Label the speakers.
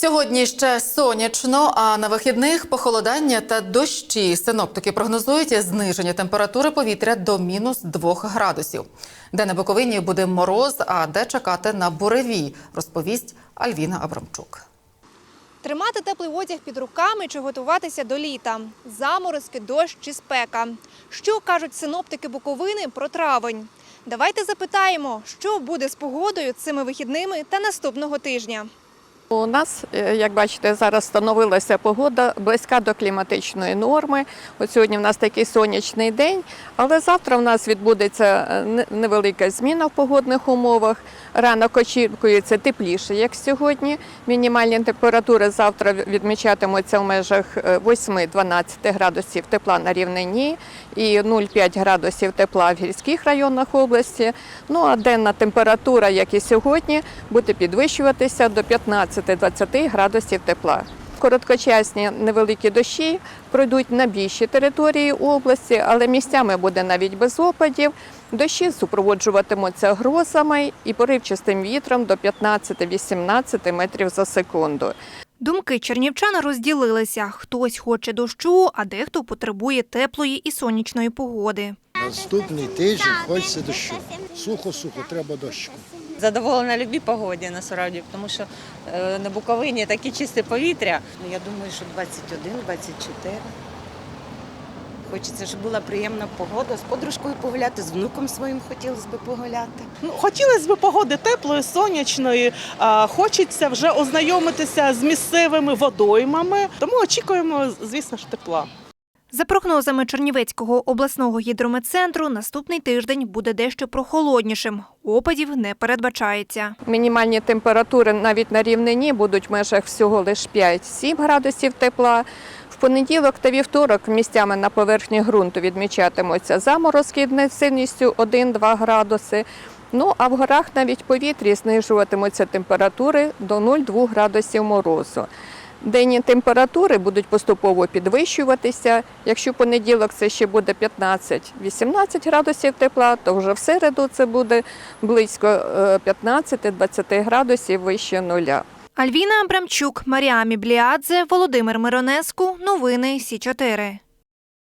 Speaker 1: Сьогодні ще сонячно, а на вихідних похолодання та дощі. Синоптики прогнозують зниження температури повітря до мінус 2 градусів. Де на Буковині буде мороз, а де чекати на буревій, розповість Альвіна Абрамчук.
Speaker 2: Тримати теплий одяг під руками чи готуватися до літа. Заморозки, дощ чи спека. Що кажуть синоптики Буковини про травень? Давайте запитаємо, що буде з погодою цими вихідними та наступного тижня.
Speaker 3: У нас, е, як бачите, зараз встановилася погода близька до кліматичної норми. От сьогодні в нас такий сонячний день, але завтра в нас відбудеться е, невелика зміна в погодних умовах. Ранок очікується тепліше, як сьогодні. Мінімальні температури завтра відмічатимуться в межах е, 8-12 градусів тепла на рівнині і 0,5 градусів тепла в гірських районах області. Ну а денна температура, як і сьогодні, буде підвищуватися до 15-20 градусів тепла. Короткочасні невеликі дощі пройдуть на більшій території області, але місцями буде навіть без опадів. Дощі супроводжуватимуться грозами і поривчастим вітром до 15-18 метрів за секунду.
Speaker 2: Думки чернівчан розділилися. Хтось хоче дощу, а дехто потребує теплої і сонячної погоди.
Speaker 4: Наступний тиждень хочеться дощу. Сухо-сухо, треба дощику.
Speaker 5: Задоволена любій погоді насправді, тому що е, на Буковині таке чисте повітря.
Speaker 6: Ну, Я думаю, що 21, 24. Хочеться, щоб була приємна погода. З подружкою погуляти, з внуком своїм хотілося б погуляти.
Speaker 7: Ну, хотілося б погоди теплої, сонячної. А, Хочеться вже ознайомитися з місцевими водоймами, тому очікуємо, звісно ж, тепла.
Speaker 2: За прогнозами Чернівецького обласного гідрометцентру, наступний тиждень буде дещо прохолоднішим. Опадів не передбачається.
Speaker 3: Мінімальні температури навіть на рівнині будуть в межах всього лише 5-7 градусів тепла. В понеділок та вівторок місцями на поверхні ґрунту відмічатимуться заморозки інтенсивністю 1-2 градуси. Ну а в горах навіть повітрі знижуватимуться температури до 0,2 градусів морозу. Денні температури будуть поступово підвищуватися. Якщо понеділок це ще буде 15-18 градусів тепла, то вже в середу це буде близько е, 15-20 градусів вище нуля.
Speaker 2: Альвіна Абрамчук, Маріамі Бліадзе, Володимир Миронеску. Новини Сі 4